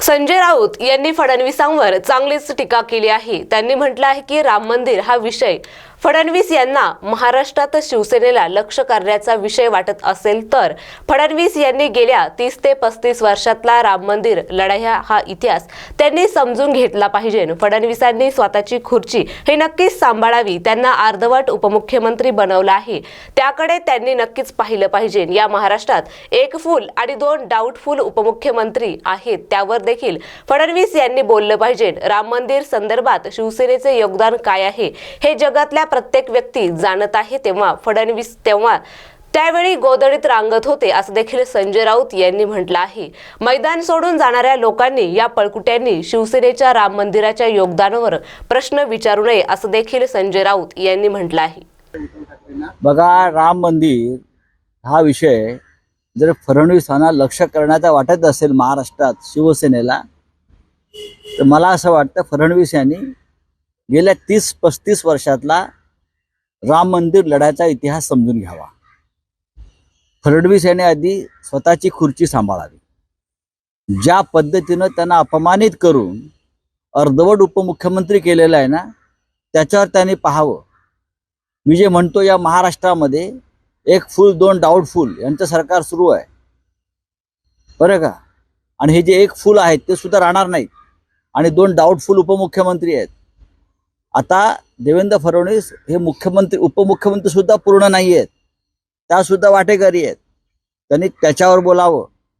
संजय राऊत यांनी फडणवीसांवर चांगलीच टीका केली आहे. त्यांनी म्हटलं आहे की राम मंदिर हा विषय फडणवीस यांना महाराष्ट्रात शिवसेनेला लक्ष करण्याचा विषय वाटत असेल तर फडणवीस यांनी गेल्या तीस ते पस्तीस वर्षातला राम मंदिर लढाया हा इतिहास त्यांनी समजून घेतला पाहिजे. फडणवीसांनी स्वतःची खुर्ची हे नक्कीच सांभाळावी त्यांना अर्धवट उपमुख्यमंत्री बनवलं आहे. त्याकडे त्यांनी नक्कीच पाहिलं पाहिजे. या महाराष्ट्रात एक फुल आणि दोन डाऊटफुल उपमुख्यमंत्री आहेत त्यावर देखील फडणवीस यांनी बोललं पाहिजे. राम मंदिर संदर्भात शिवसेनेचे योगदान काय आहे? हे जगातल्या प्रत्येक व्यक्ती जाणत आहे तेव्हा फडणवीस तेव्हा त्यावेळी गोदडीत रांगत होते असं देखील संजय राऊत यांनी म्हटलं आहे. मैदान सोडून जाणाऱ्या लोकांनी या पळकुट्यांनी शिवसेनेच्या राम मंदिराच्या योगदानावर प्रश्न विचारू नये असं देखील संजय राऊत यांनी म्हटलं आहे. बघा राम मंदिर हा विषय जर फडणवीसांना लक्ष करण्याचा वाटत असेल महाराष्ट्रात शिवसेनेला तर मला असं वाटतं फडणवीस यांनी गेल्या तीस पस्तीस वर्षातला राम मंदिर लढ्याचा इतिहास समजून घ्यावा. फडणवीस यांनी आधी स्वतःची खुर्ची सांभाळावी. ज्या पद्धतीनं त्यांना अपमानित करून अर्धवट उपमुख्यमंत्री केलेलं आहे ना त्याच्यावर त्यांनी पाहावं. मी जे म्हणतो या महाराष्ट्रामध्ये एक फुल दोन डाऊटफुल यांचं सरकार सुरू आहे. बरं का? आणि हे जे एक फुल आहेत ते सुद्धा राहणार नाहीत. आणि दोन डाऊटफुल उपमुख्यमंत्री आहेत. आता देवेंद्र फडणवीस हे मुख्यमंत्री उपमुख्यमंत्रीसुद्धा पूर्ण नाही आहेत त्यासुद्धा वाटेकरी आहेत. त्यांनी त्याच्यावर बोलावं.